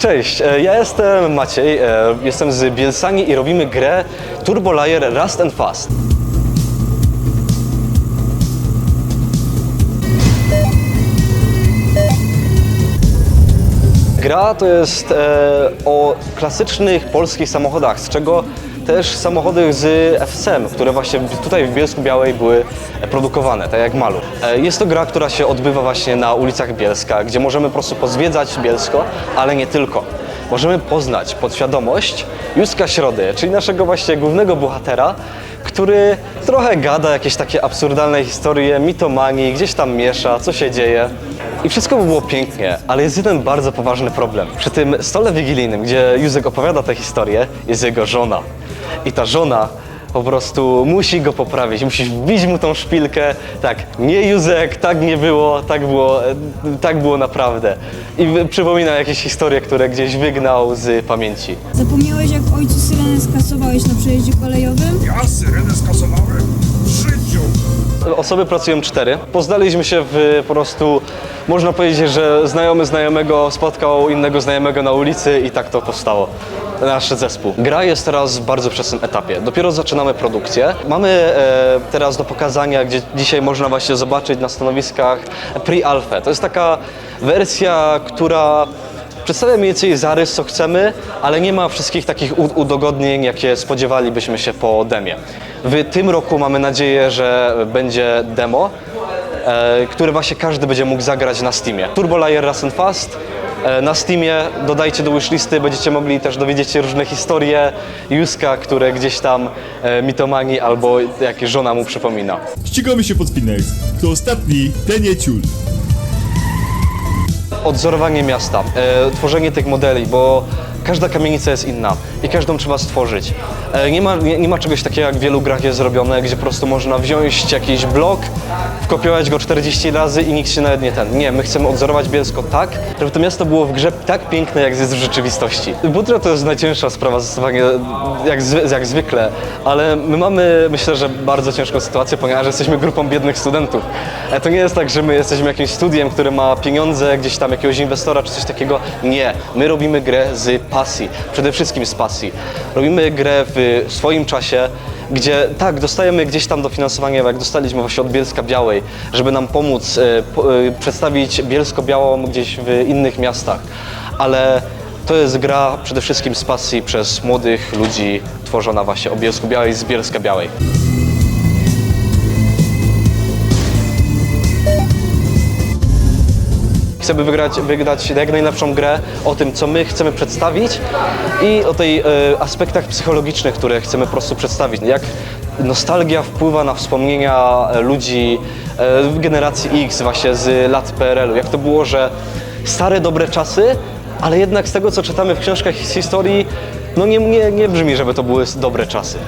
Cześć, e, ja jestem Maciej, e, jestem z Bielsani i robimy grę Turbo Layer Rust and Fast. Gra to jest e, o klasycznych polskich samochodach, z czego też samochody z FSM, które właśnie tutaj w Bielsku Białej były produkowane, tak jak Maluch. E, jest to gra, która się odbywa właśnie na ulicach Bielska, gdzie możemy po prostu pozwiedzać Bielsko, ale nie tylko. Możemy poznać podświadomość Józka Środy, czyli naszego właśnie głównego bohatera, który trochę gada jakieś takie absurdalne historie, mitomanii, gdzieś tam miesza, co się dzieje. I wszystko by było pięknie, ale jest jeden bardzo poważny problem. Przy tym stole wigilijnym, gdzie Józek opowiada tę historię, jest jego żona. I ta żona po prostu musi go poprawić, musi wbić mu tą szpilkę. Tak, nie Józek, tak nie było, tak było, e, tak było naprawdę. I wy- przypomina jakieś historie, które gdzieś wygnał z pamięci. Zapomniałeś, jak ojcu syrenę skasowałeś na przejeździe kolejowym? Ja syrenę skasowałem? Życiu! Osoby pracują cztery. Poznaliśmy się w po prostu, można powiedzieć, że znajomy znajomego spotkał innego znajomego na ulicy i tak to powstało. Nasz zespół. Gra jest teraz w bardzo wczesnym etapie. Dopiero zaczynamy produkcję. Mamy e, teraz do pokazania, gdzie dzisiaj można właśnie zobaczyć na stanowiskach pre-alpha. To jest taka wersja, która Przedstawia mniej więcej zarys, co chcemy, ale nie ma wszystkich takich udogodnień, jakie spodziewalibyśmy się po demie. W tym roku mamy nadzieję, że będzie demo, e, które właśnie każdy będzie mógł zagrać na Steamie. Turbo Layer Rust and Fast e, na Steamie, dodajcie do wishlisty, będziecie mogli też dowiedzieć się różne historie Juska, które gdzieś tam e, mitomani albo jak żona mu przypomina. Ścigamy się pod Spinex. To ostatni, ten ciul. Odzorowanie miasta, e, tworzenie tych modeli, bo każda kamienica jest inna i każdą trzeba stworzyć. E, nie, ma, nie, nie ma czegoś takiego, jak w wielu grach jest zrobione, gdzie po prostu można wziąć jakiś blok, wkopiować go 40 razy i nikt się nawet nie ten. Nie, my chcemy odzorować Bielsko tak, żeby to miasto było w grze tak piękne, jak jest w rzeczywistości. Butro to jest najcięższa sprawa zdecydowanie, jak, jak zwykle, ale my mamy, myślę, że bardzo ciężką sytuację, ponieważ jesteśmy grupą biednych studentów. E, To nie jest tak, że my jesteśmy jakimś studiem, które ma pieniądze, gdzieś tam jakiegoś inwestora czy coś takiego. Nie, my robimy grę z pasji, przede wszystkim z pasji. Robimy grę w swoim czasie, gdzie tak, dostajemy gdzieś tam dofinansowanie, jak dostaliśmy właśnie od Bielska Białej, żeby nam pomóc po, e, przedstawić Bielsko-Białą gdzieś w innych miastach. Ale to jest gra przede wszystkim z pasji przez młodych ludzi, tworzona właśnie o Bielsku Białej z Bielska Białej. Chcemy wygrać, wygrać jak najlepszą grę o tym, co my chcemy przedstawić i o tej e, aspektach psychologicznych, które chcemy po prostu przedstawić. Jak nostalgia wpływa na wspomnienia e, ludzi w generacji X, właśnie z lat PRL-u. Jak to było, że stare, dobre czasy, ale jednak z tego, co czytamy w książkach z historii, no nie, nie, nie brzmi, żeby to były dobre czasy.